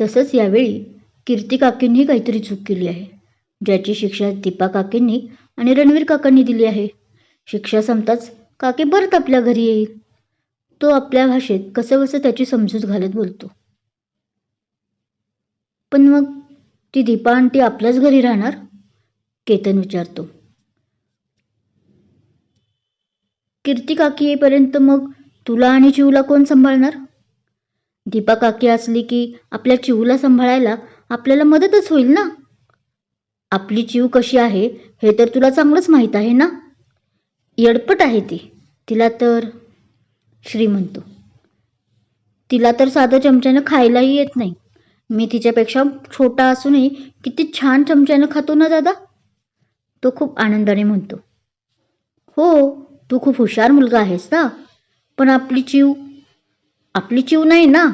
तसंच यावेळी कीर्ती काकींनी काहीतरी चूक केली आहे ज्याची शिक्षा दीपा काकींनी आणि रणवीर काकांनी दिली आहे. शिक्षा संपताच काकी परत आपल्या घरी येईल. तो आपल्या भाषेत कसं कसं त्याची समजूत घालत बोलतो. पण मग ती दीपा आंटी आपल्याच घरी राहणार? केतन विचारतो. कीर्ती काकी येईपर्यंत मग तुला आणि जीवला कोण सांभाळणार? दीपा काकी असली की आपल्या चिवला सांभाळायला आपल्याला मदतच होईल ना? आपली चिव कशी आहे हे तर तुला चांगलंच माहीत आहे ना? येडपट आहे ती. तिला तर श्री म्हणतो. तिला तर साधं चमच्यानं खायलाही येत नाही. मी तिच्यापेक्षा छोटा असूनही किती छान चमच्यानं खातो ना दादा? तो खूप आनंदाने म्हणतो. हो तू खूप हुशार मुलगा आहेस ना? पण आपली चिव आपली चिव नाही ना?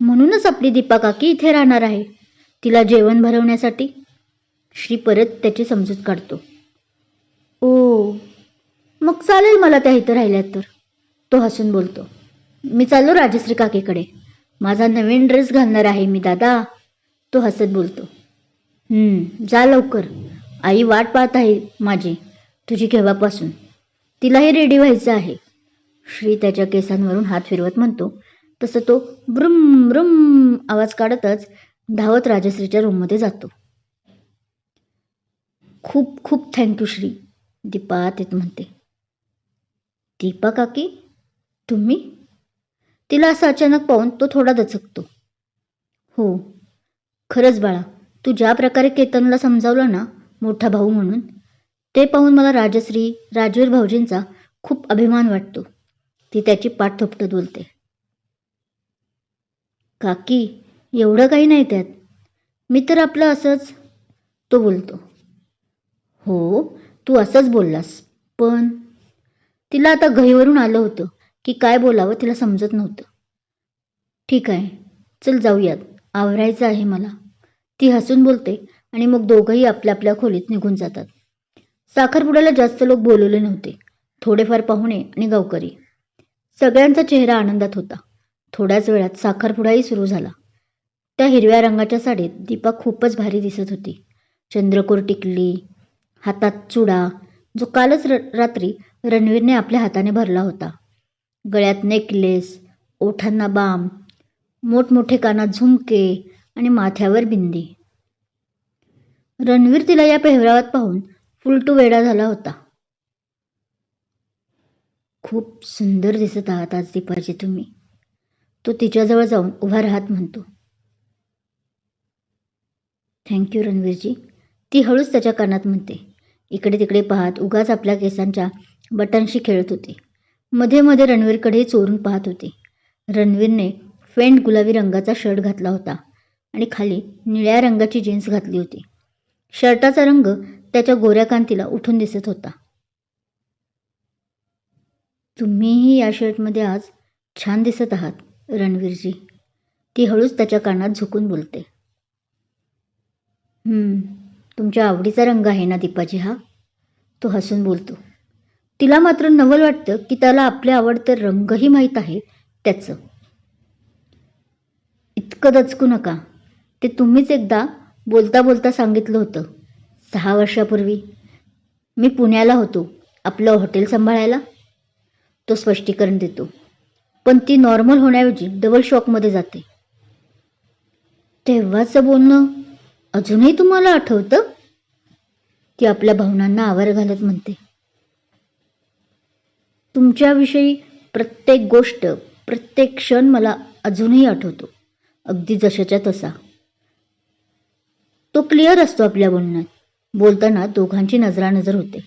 म्हणूनच आपली दीपा काकी इथे राहणार आहे. तिला जेवण भरवण्यासाठी. श्री परत त्याची समजूत काढतो. ओ मग चालेल मला त्या इथं राहिल्यात तर. तो हसून बोलतो. मी चाललो राजश्री काकीकडे. माझा नवीन ड्रेस घालणार आहे मी दादा. तो हसत बोलतो. जा लवकर. आई वाट पाहत आहे माझी तुझी केव्हापासून. तिलाही रेडी व्हायचं आहे. श्री त्याच्या केसांवरून हात फिरवत म्हणतो तसं तो ब्रुम ब्रुम आवाज काढतच धावत राजश्रीच्या रूममध्ये जातो. खूप खूप थँक्यू श्री दीपा तित म्हणते. दीपा काकी तुम्ही? तिला असं अचानक पाहून तो थोडा दचकतो. हो खरंच बाळा तू ज्या प्रकारे केतनला समजावलं ना मोठा भाऊ म्हणून ते पाहून मला राजश्री राजवीर भाऊजींचा खूप अभिमान वाटतो. ती त्याची पाठ थोपटत बोलते. काकी एवढं काही नाही त्यात. मी तर आपलं असंच तो बोलतो. हो तू असंच बोललास पण? तिला आता घईवरून आलं होतं की काय बोलावं तिला समजत नव्हतं. ठीक आहे चल जाऊयात आवरायचं आहे मला. ती हसून बोलते आणि मग दोघंही आपल्या आपल्या खोलीत निघून जातात. साखरपुड्याला जास्त लोक बोलवले नव्हते. थोडेफार पाहुणे आणि गावकरी. सगळ्यांचा चेहरा आनंदात होता. थोड्याच वेळात साखरपुडाही सुरू झाला. त्या हिरव्या रंगाच्या साडीत दीपा खूपच भारी दिसत होती. चंद्रकोर टिकली हातात चुडा जो कालच र रात्री रणवीरने आपल्या हाताने भरला होता. गळ्यात नेकलेस ओठांना बाम मोठमोठे कानात झुमके आणि माथ्यावर बिंदी. रणवीर तिला या पेहरावात पाहून फुलटू वेडा झाला होता. खूप सुंदर दिसत आहात आज दीपाजी तुम्ही. तो तिच्याजवळ जाऊन उभा राहत म्हणतो. थँक्यू रणवीरजी. ती हळूच त्याच्या कानात म्हणते. इकडे तिकडे पाहत उगाच आपल्या केसांच्या बटनशी खेळत होती. मध्ये मध्ये रणवीरकडे चोरून पाहत होती. रणवीरने फेंट गुलाबी रंगाचा शर्ट घातला होता आणि खाली निळ्या रंगाची जीन्स घातली होती. शर्टाचा रंग त्याच्या गोऱ्या कांतीला उठून दिसत होता. तुम्हीही या शर्टमध्ये आज छान दिसत आहात. रणवीरजी. ती हळूच त्याच्या कानात झुकून बोलते. तुमच्या आवडीचा रंग आहे ना दीपाजी हा? तो हसून बोलतो. तिला मात्र नवल वाटतं की त्याला आपले आवडते रंगही माहीत आहे त्याचं. इतकं दचकू नका. ते तुम्हीच एकदा बोलता बोलता सांगितलं होतं. सहा वर्षापूर्वी मी पुण्याला होतो आपलं हॉटेल सांभाळायला. तो स्पष्टीकरण देतो. पण ती नॉर्मल होण्याऐवजी डबल शॉकमध्ये जाते. तेव्हाचं बोलणं अजूनही तुम्हाला आठवतं? ती आपल्या भावनांना आवर घालत म्हणते. तुमच्याविषयी प्रत्येक गोष्ट प्रत्येक क्षण मला अजूनही आठवतो. अगदी जशाच्या तसा. तो क्लिअर असतो आपल्या बोलण्यात. बोलताना दोघांची नजरानजर होते.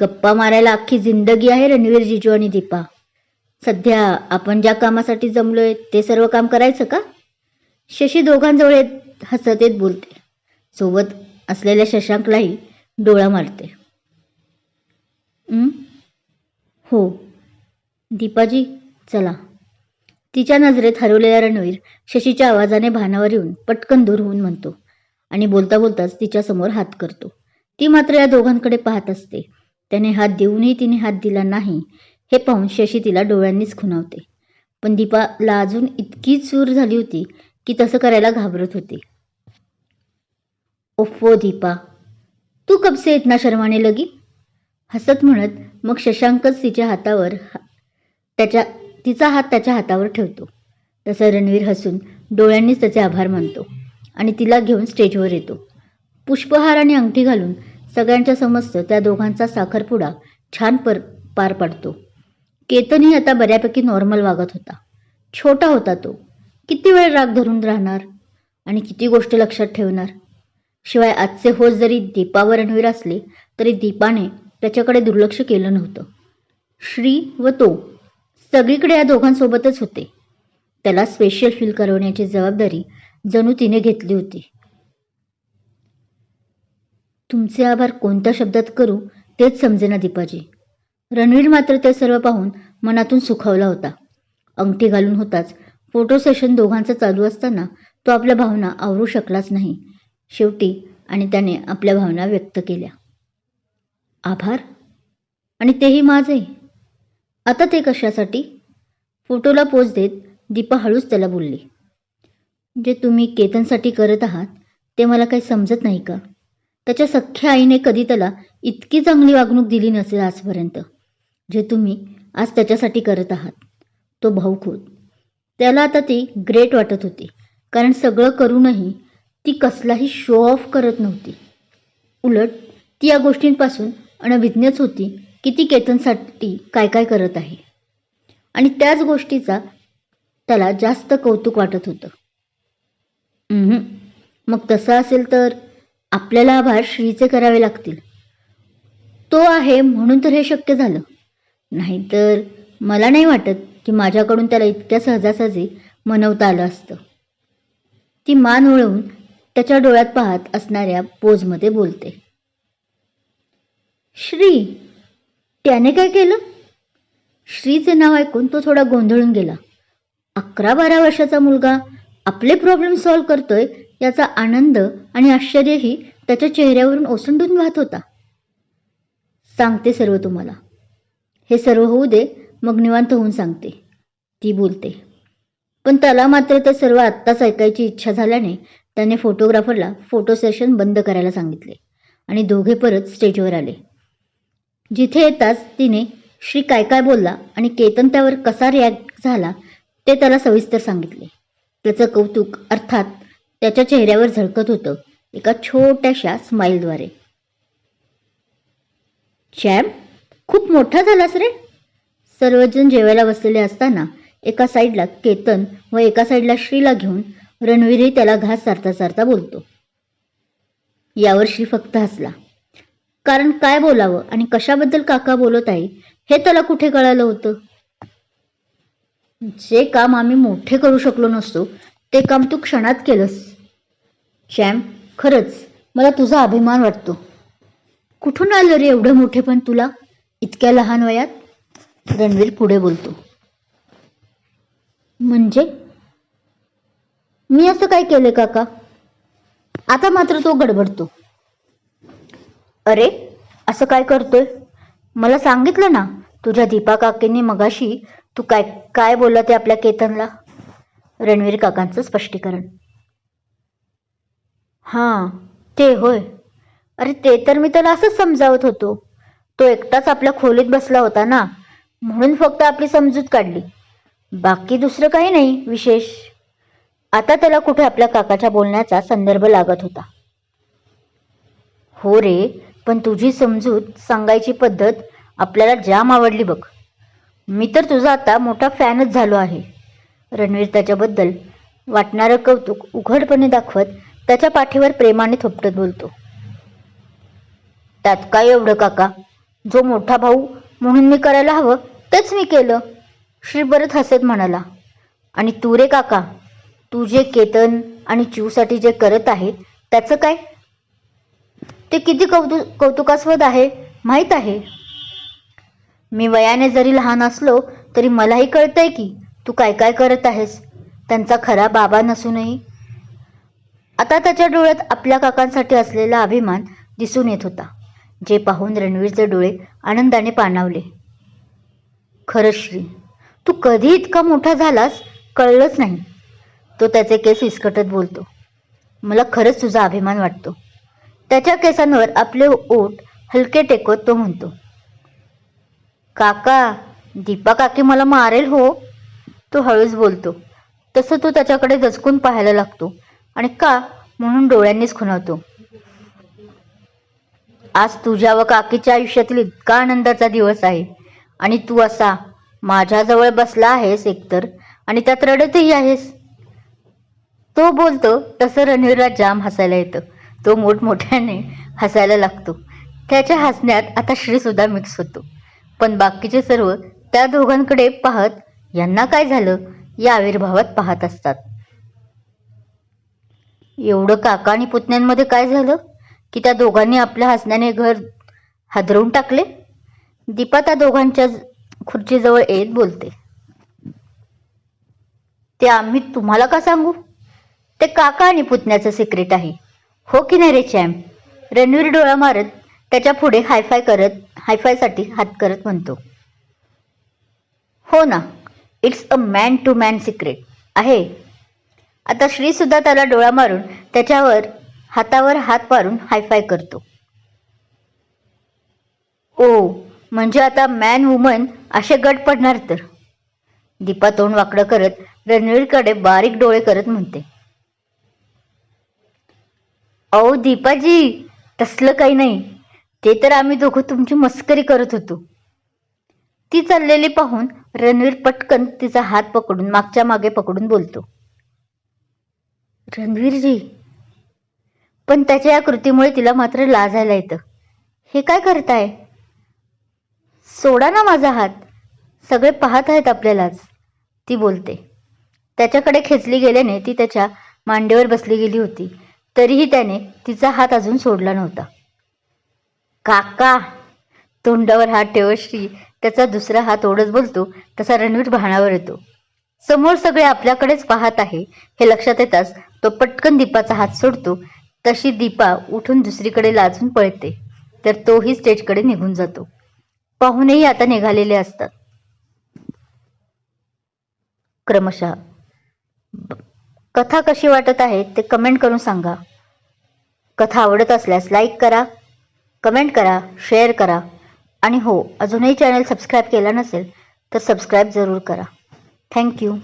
गप्पा मारायला अख्खी जिंदगी आहे रणवीर जिजू आणि दीपा. सध्या आपण ज्या कामासाठी जमलोय ते सर्व काम करायचं का? शशी दोघांजवळ येत हसत येत बोलते. सोबत असलेल्या शशांकलाही डोळा मारते. हो. दीपाजी चला. तिच्या नजरेत हरवलेला रणवीर शशीच्या आवाजाने भानावर येऊन पटकन दूर होऊन म्हणतो आणि बोलता बोलताच तिच्यासमोर हात करतो. ती मात्र या दोघांकडे पाहत असते. त्याने हात देऊनही तिने हात दिला नाही. हे पाहून शशी तिला डोळ्यांनीच खुणावते. पण दीपाला अजून इतकी चूर झाली होती की तसं करायला घाबरत होती. ओफो दीपा तू कबसे इतना शर्माने लगी? हसत म्हणत मग शशांकच तिच्या हातावर त्याच्या तिचा हात त्याच्या हातावर ठेवतो. तसं रणवीर हसून डोळ्यांनीच त्याचे आभार मानतो आणि तिला घेऊन स्टेजवर येतो. पुष्पहार आणि अंगठी घालून सगळ्यांच्या समस्त त्या दोघांचा साखरपुडा छान पर पार पाडतो. केतनही आता बऱ्यापैकी नॉर्मल वागत होता. छोटा होता तो. किती वेळ राग धरून राहणार? आणि किती गोष्ट लक्षात ठेवणार? शिवाय आजचे होst जरी दीपावर रणवीर असले तरी दीपाने त्याच्याकडे दुर्लक्ष केलं नव्हतं. श्री व तो सगळीकडे या दोघांसोबतच होते. त्याला स्पेशल फील करवण्याची जबाबदारी जणू तिने घेतली होती. तुमचे आभार कोणत्या शब्दात करू तेच समजेना दीपाजी. रणवीर मात्र ते सर्व पाहून मनातून सुखावला होता. अंगठी घालून होताच. फोटो सेशन दोघांचं चालू असताना तो आपल्या भावना आवरू शकलाच नाही. शेवटी आणि त्याने आपल्या भावना व्यक्त केल्या. आभार. आणि तेही माझे. आता ते कशासाठी? फोटोला पोच देत दीपा हळूच त्याला बोलली. जे तुम्ही केतनसाठी करत आहात ते मला काही समजत नाही का? त्याच्या सख्ख्या आईने कधी त्याला इतकी चांगली वागणूक दिली नसेल आजपर्यंत. जे तुम्ही आज त्याच्यासाठी करत आहात. तो भाऊ होत त्याला आता ती ग्रेट वाटत होती. कारण सगळं करूनही ती कसलाही शो ऑफ करत नव्हती. उलट ती या गोष्टींपासून अनभिज्ञच होती की ती केतनसाठी काय काय करत आहे. आणि त्याच गोष्टीचा त्याला जास्त कौतुक वाटत होतं. मग तसं असेल तर आपल्याला आभार श्रीचे करावे लागतील. तो आहे म्हणून तर हे शक्य झालं. नाहीतर मला नाही वाटत की माझ्याकडून त्याला इतक्या सहजासहजी मनवता आलं असतं. ती मान वळवून त्याच्या डोळ्यात पाहत असणाऱ्या पोजमध्ये बोलते. श्री त्याने काय केलं? श्रीचे नाव ऐकून तो थोडा गोंधळून गेला. अकरा बारा वर्षाचा मुलगा आपले प्रॉब्लेम सॉल्व्ह करतोय याचा आनंद आणि आश्चर्यही त्याच्या चेहऱ्यावरून ओसंडून वाहत होता. सांगते सर्व तुम्हाला. हे सर्व होऊ दे मग निवांत होऊन सांगते. ती बोलते. पण त्याला मात्र ते सर्व आत्ताच ऐकायची इच्छा झाल्याने त्याने फोटोग्राफरला फोटो सेशन बंद करायला सांगितले आणि दोघे परत स्टेजवर आले. जिथे येताच तिने श्री काय काय बोलला आणि केतन त्यावर कसा रिॲक्ट झाला ते त्याला सविस्तर सांगितले. त्याचं कौतुक अर्थात त्याच्या चेहऱ्यावर झळकत होतं एका छोट्याशा स्माईलद्वारे चॅम खूप मोठा झालास रे. सर्वजण जेवायला बसलेले असताना एका साईडला केतन व एका साईडला श्रीला घेऊन रणवीरही त्याला घास सारता सारता बोलतो. यावर श्री फक्त हसला. कारण काय बोलावं आणि कशाबद्दल काका बोलत आहे हे त्याला कुठे कळालं होतं? जे काम आम्ही मोठे करू शकलो नसतो ते काम तू क्षणात केलंस. शॅम खरंच मला तुझा अभिमान वाटतो. कुठून आलं रे एवढं मोठे पण तुला? इतक्या लहान वयात रणवीर पुढे बोलतो. म्हणजे? मी असं काय केले काका? आता मात्र तो गडबडतो. अरे असं काय करतोय? मला सांगितलं ना तुझ्या दीपा काकींनी मगाशी तू काय काय बोलला ते आपल्या केतनला? रणवीर काकांचं स्पष्टीकरण. हां ते होय. अरे ते तर मी त्याला असंच समजावत होतो. तो एकटाच आपल्या खोलीत बसला होता ना म्हणून फक्त आपली समजूत काढली. बाकी दुसरं काही नाही विशेष. आता त्याला कुठे आपल्या काकाच्या बोलण्याचा संदर्भ लागत होता. हो रे पण तुझी समजूत सांगायची पद्धत आपल्याला जाम आवडली बघ. मी तर तुझा आता मोठा फॅनच झालो आहे. रणवीर त्याच्याबद्दल वाटणारं कौतुक उघडपणे दाखवत त्याच्या पाठीवर प्रेमाने थोपटत बोलतो. त्यात काय एवढं काका? जो मोठा भाऊ म्हणून मी करायला हवं तेच मी केलं. श्री बरत हसत म्हणाला आणि तू रे काका तू जे केतन आणि चिवसाठी जे करत आहे त्याचं काय? ते किती कौतु कौतुकास्पद आहे माहीत आहे? मी वयाने जरी लहान असलो तरी मलाही कळतंय की तू काय काय करत आहेस. त्यांचा खरा बाबा नसूनही आता त्याच्या डोळ्यात आपल्या काकांसाठी असलेला अभिमान दिसून येत होता. जे पाहून रणवीरचे डोळे आनंदाने पाणावले. खरंच श्री तू कधी इतका मोठा झालास कळलंच नाही. तो त्याचे केस विस्कटत बोलतो. मला खरंच तुझा अभिमान वाटतो. त्याच्या केसांवर आपले ओठ हलके टेकवत तो म्हणतो. काका दीपा काकी मला मारेल हो? तो हळूच बोलतो. तसं तो त्याच्याकडे दचकून पाहायला लागतो आणि का म्हणून डोळ्यांनीच खुणावतो. आज तुझ्या व काकीच्या आयुष्यातील इतका आनंदाचा दिवस आहे. आणि तू असा माझ्याजवळ बसला आहेस एकतर आणि त्यात रडतही आहेस. तो बोलतो तसं रणवीरला जाम हसायला येतं. तो मोठमोठ्याने हसायला लागतो. त्याच्या हसण्यात आता श्रीसुद्धा मिक्स होतो. पण बाकीचे सर्व त्या दोघांकडे पाहत यांना काय झालं? या आविर्भावात पाहत असतात. एवढं काका आणि पुतण्यांमध्ये काय झालं? की त्या दोघांनी आपल्या हसण्याने घर हादरवून टाकले. दीपा त्या दोघांच्या खुर्चीजवळ येत बोलते. ते आम्ही तुम्हाला का सांगू? ते काका आणि पुतण्याचं सिक्रेट आहे. हो की नाही रे चॅम रणवीर डोळा मारत त्याच्या पुढे हायफाय करत हायफायसाठी हात करत म्हणतो. हो ना it's a man to man secret आहे. आता श्रीसुद्धा त्याला डोळा मारून त्याच्यावर हातावर हात मारून हायफाय करतो. ओ म्हणजे आता मॅन वुमन असे गट पडणार तर? दीपा तोंड वाकडं करत रणवीरकडे बारीक डोळे करत म्हणते. अहो दीपाजी तसलं काही नाही. ते तर आम्ही दोघं तुमची मस्करी करत होतो. ती चाललेली पाहून रणवीर पटकन तिचा हात पकडून मागच्या मागे पकडून बोलतो. रणवीरजी पण त्याच्या या कृतीमुळे तिला मात्र लाजायला येतं हे काय करताय? सोडा ना माझा हात. सगळे पाहत आहेत आपल्यालाच ती बोलते. त्याच्याकडे खेचली गेल्याने ती त्याच्या मांडीवर बसली गेली होती. तरीही त्याने तिचा हात अजून सोडला नव्हता. काका तोंडावर हात ठेवत श्री त्याचा दुसरा हात ओढत बोलतो तसा रणवीर भाणावर येतो. समोर सगळे आपल्याकडेच पाहत आहे. हे लक्षात येताच तो पटकन दीपाचा हात सोडतो तशी दीपा उठून दुसरीकडे लाजून पळते तर तोही स्टेजकडे निघून जातो. पाहुणेही आता निघालेले असतात. क्रमशः कथा कशी वाटत आहे ते कमेंट करून सांगा. कथा आवडत असल्यास लाईक करा कमेंट करा शेअर करा आणि हो अजूनही चॅनल सबस्क्राईब केला नसेल तर सबस्क्राईब जरूर करा. थँक्यू